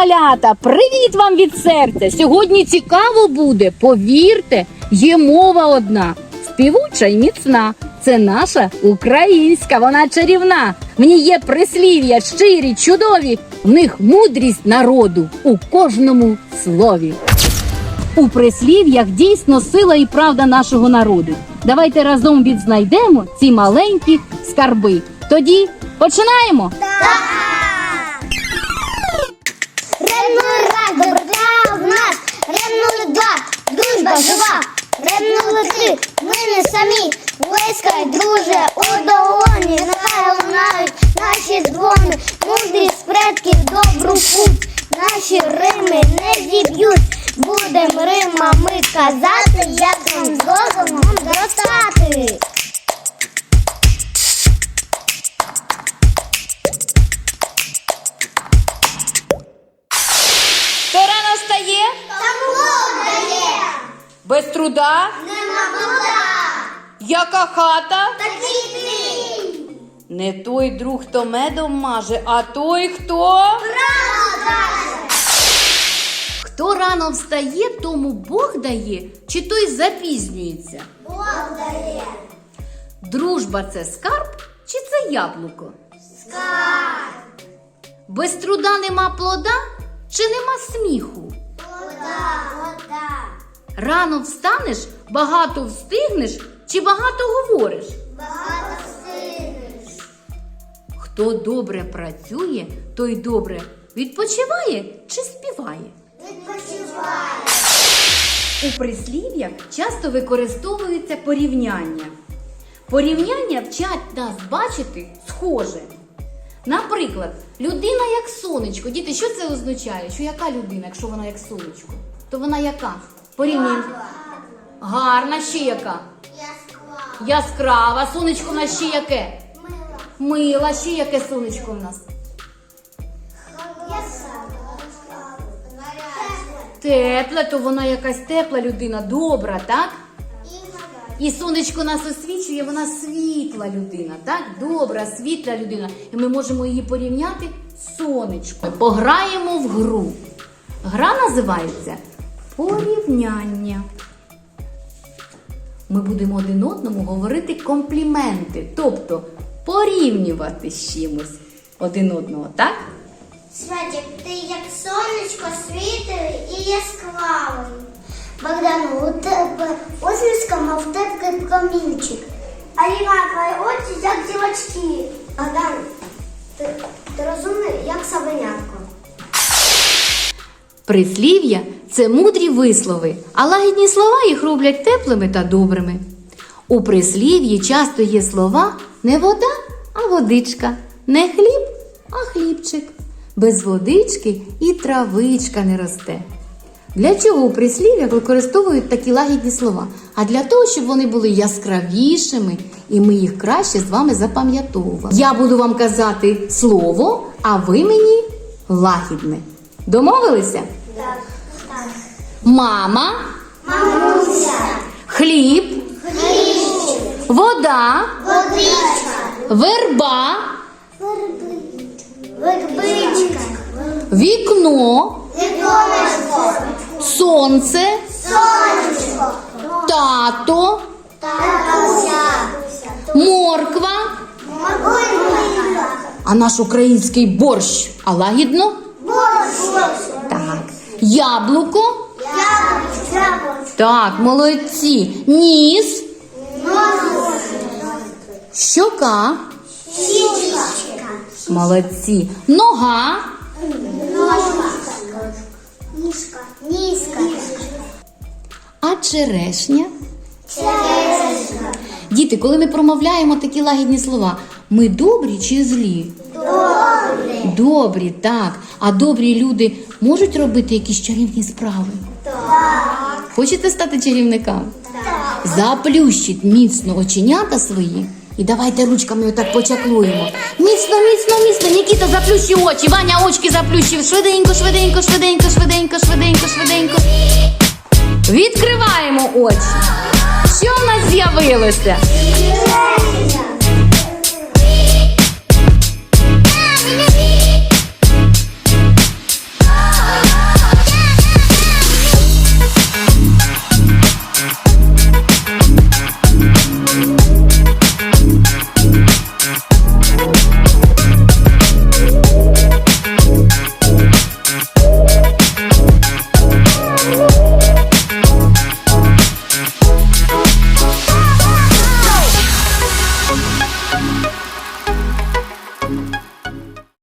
малята! Привіт вам від серця! Сьогодні цікаво буде, повірте, є мова одна, співуча й міцна. Це наша українська, вона чарівна. В ній є прислів'я, щирі, чудові. В них мудрість народу у кожному слові. У прислів'ях дійсно сила і правда нашого народу. Давайте разом відзнайдемо ці маленькі скарби. Тоді починаємо. Ремнули жива, ремнули три, ми не самі, близька й друже, у долоні, нехай лунають наші дзвони, мудрість предків добру путь, наші рими не зіб'ють, будем римами казати, Без труда? нема вода, Яка хата? такий твій. Не той друг, хто медом маже, а той, хто. Рано каже. Хто рано встає, тому Бог дає, чи той запізнюється. Бог дає. Дружба це скарб, чи це яблуко? Скарб. Без труда нема плода, чи нема сміху? Вода. Вода. Рано встанеш, багато встигнеш, чи багато говориш? Багато встигнеш. Хто добре працює, той добре відпочиває чи співає. Відпочивай. У прислів'ях часто використовується порівняння. Порівняння вчать нас бачити схоже. Наприклад, людина як сонечко. Діти, що це означає? Що яка людина, якщо вона як сонечко? То вона яка? Порівнюємо. Гарна, ще яка? Яскрава. Яскрава. Сонечко в нас ще яке? Мила. Мила, ще яке сонечко в нас? Тепле, то вона якась тепла людина, добра, так? І сонечко нас освічує, вона світла людина, так? Добра, світла людина. І ми можемо її порівняти з сонечком. Пограємо в гру. Гра називається порівняння. Ми будемо один одному говорити компліменти, тобто порівнювати з чимось один одного, так? Святик, ти як сонечко світлий і яскравий. Богдану, у тебе усмішка, мов теплий промінчик. Аліна, твої очі як зірочки. Богдан, ти, ти розумний, як савенятко. Прислів'я це мудрі вислови, а лагідні слова їх роблять теплими та добрими. У прислів'ї часто є слова не вода, а водичка, не хліб, а хлібчик. Без водички і травичка не росте. Для чого у прислів'ях використовують такі лагідні слова? А для того, щоб вони були яскравішими і ми їх краще з вами запам'ятовували. Я буду вам казати слово, а ви мені лагідне. Домовилися? Мама, Мамуся, хліб, хлібчик, вода, водичка, верба, вербичка, вікно, віконечко, сонце, сонечко, тато, татуся, морква, морква, а наш український борщ. А лагідно? борщ, Так. Яблуко. Так, молодці. Ніс, нос, щока. щічка, Молодці. Нога. ножка, ніжка, ніжка, А черешня. черешка, Діти, коли ми промовляємо такі лагідні слова, ми добрі чи злі? добре, Добрі, так. А добрі люди можуть робити якісь чарівні справи. Хочете стати чарівниками? Заплющіть міцно оченята свої і давайте ручками отак почаклуємо. Міцно, міцно, міцно. Нікіта, заплющи очі. Ваня очки заплющив. Швиденько, швиденько, швиденько, швиденько, швиденько, швиденько. Відкриваємо очі. Що в нас з'явилося?